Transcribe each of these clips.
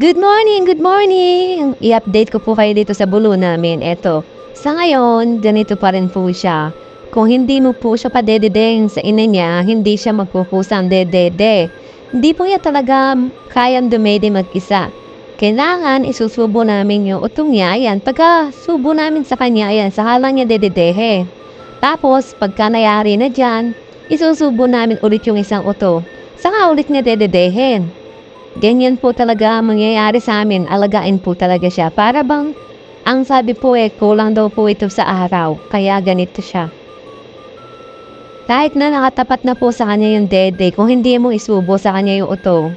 Good morning, good morning! I-update ko po kayo dito sa bulo namin. Eto, sa ngayon, ganito pa rin po siya. Kung hindi mo po siya padededeng sa ina niya, hindi siya magpupusang dedede. Hindi po niya talaga kayang dumede mag-isa. Kailangan isusubo namin yung utong niya, ayan. Pagka subo namin sa kanya, ayan, sa halang niya dededehe. Tapos, pagka nayari na dyan, isusubo namin ulit yung isang uto. Saka ulit niya dededehin. Ganyan po talaga ang mangyayari sa amin. Alagain po talaga siya. Para bang, ang sabi po eh, kulang daw po ito sa araw. Kaya ganito siya. Kahit na nakatapat na po sa kanya yung dede, kung hindi mo isubo sa kanya yung uto,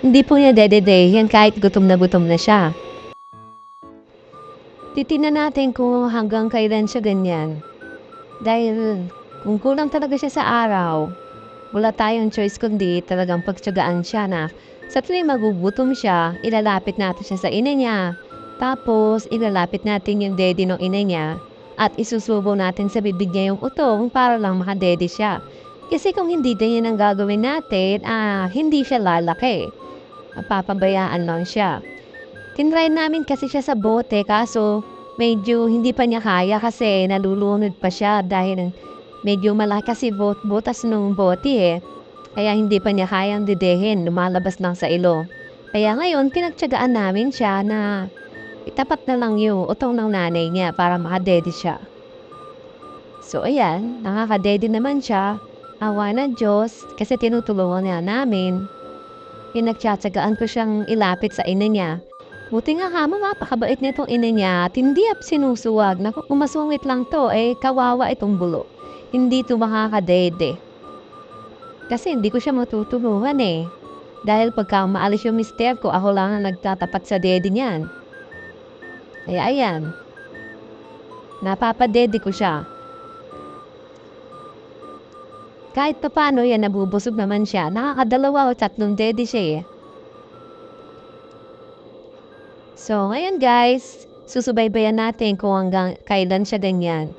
hindi po niya dedede yan kahit gutom na gutom na siya. Titingnan natin kung hanggang kailan siya ganyan. Dahil kung kulang talaga siya sa araw, wala tayong choice kundi talagang pagtsagaan siya na sa tuwing magugutom siya, ilalapit natin siya sa ina niya. Tapos, ilalapit natin yung daddy ng ina niya at isusubo natin sa bibig niya yung utong para lang makadede siya. Kasi kung hindi din yan ang gagawin natin, ah, hindi siya lalaki. Papabayaan lang siya. Tinry namin kasi siya sa bote kaso medyo hindi pa niya kaya kasi nalulunod pa siya dahil medyo malaki kasi bot butas ng bote eh. Kaya hindi pa niya kayang didehin, lumalabas lang sa ilo. Kaya ngayon, pinagtsagaan namin siya na itapat na lang yung utong ng nanay niya para makadede siya. So ayan, nakakadede naman siya. Awa ng Diyos kasi tinutulungan niya namin. Pinagtsatsagaan ko siyang ilapit sa ina niya. Buti nga kamo, mapakabait nitong ina niya at hindi ap sinusuwag. Naku, kung masungit lang to, eh kawawa itong bulo. Hindi to makakadede. Kasi hindi ko siya matutulungan eh. Dahil pagka maalis yung mister ko, ako lang ang nagtatapat sa dede niyan. Kaya ayan. Napapadede ko siya. Kahit pa paano yan, nabubusog naman siya. Nakakadalawa o tatlong dede siya eh. So, ngayon guys, susubaybayan natin kung hanggang kailan siya ganyan.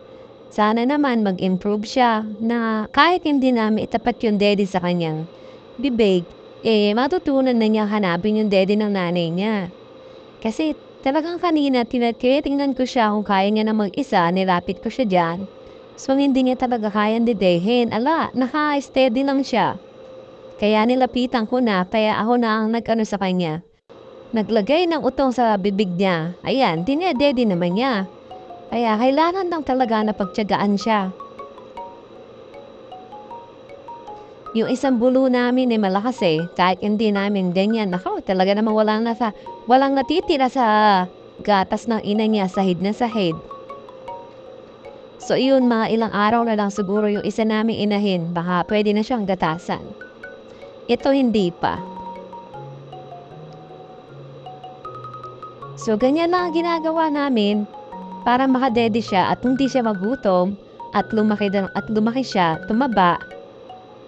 Sana naman mag-improve siya na kahit hindi namin itapat yung daddy sa kanyang bibig, eh matutunan na niya hanapin yung daddy ng nanay niya. Kasi talagang kanina tinatingnan ko siya kung kaya niya na mag-isa, nilapit ko siya dyan. So hindi niya talaga kayang didehin. Ala, naka-steady lang siya. Kaya nilapitan ko na, kaya ako na ang nag-ano sa kanya. Naglagay ng utong sa bibig niya. Ayan, dinedede naman niya. Kaya kailangan lang talaga na pagtyagaan siya. Yung isang bulo namin ay malakas eh. Kahit hindi namin ganyan. Nako, talaga naman walang, nasa, walang natitira sa gatas ng ina niya sahid na sahid. So yun, mga ilang araw na lang siguro yung isa naming inahin. Baka pwede na siyang gatasan. Ito hindi pa. So ganyan lang ang ginagawa namin para makadede siya at hindi siya magutom at lumaki, at lumaki siya, tumaba.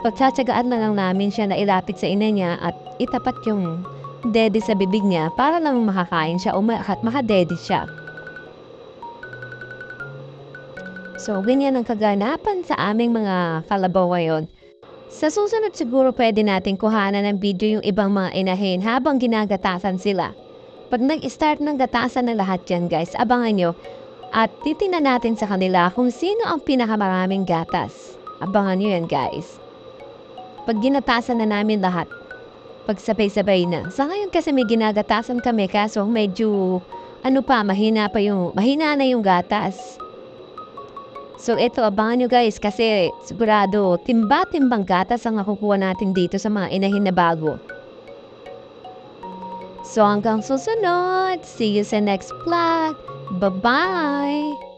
Pagtsatsagaan na lang namin siya na ilapit sa ina niya at itapat yung dede sa bibig niya para lang makakain siya o at makadede siya. So, ganyan ang kaganapan sa aming mga kalabaw ngayon. Sa susunod siguro pwede natin kuhanan ng video yung ibang mga inahin habang ginagatasan sila. Pag nag-start ng gatasan na lahat yan guys, abangan nyo. At titingnan natin sa kanila kung sino ang pinakamaraming gatas. Abangan nyo yan guys. Pag ginatasan na namin lahat, pag sabay-sabay na. Sa ngayon kasi may ginagatasan kami kaso medyo ano pa, mahina pa yung, mahina na yung gatas. So ito, abangan nyo guys kasi sigurado timba-timbang gatas ang nakukuha natin dito sa mga inahin na bago. So hanggang susunod, see you sa next vlog. Bye-bye!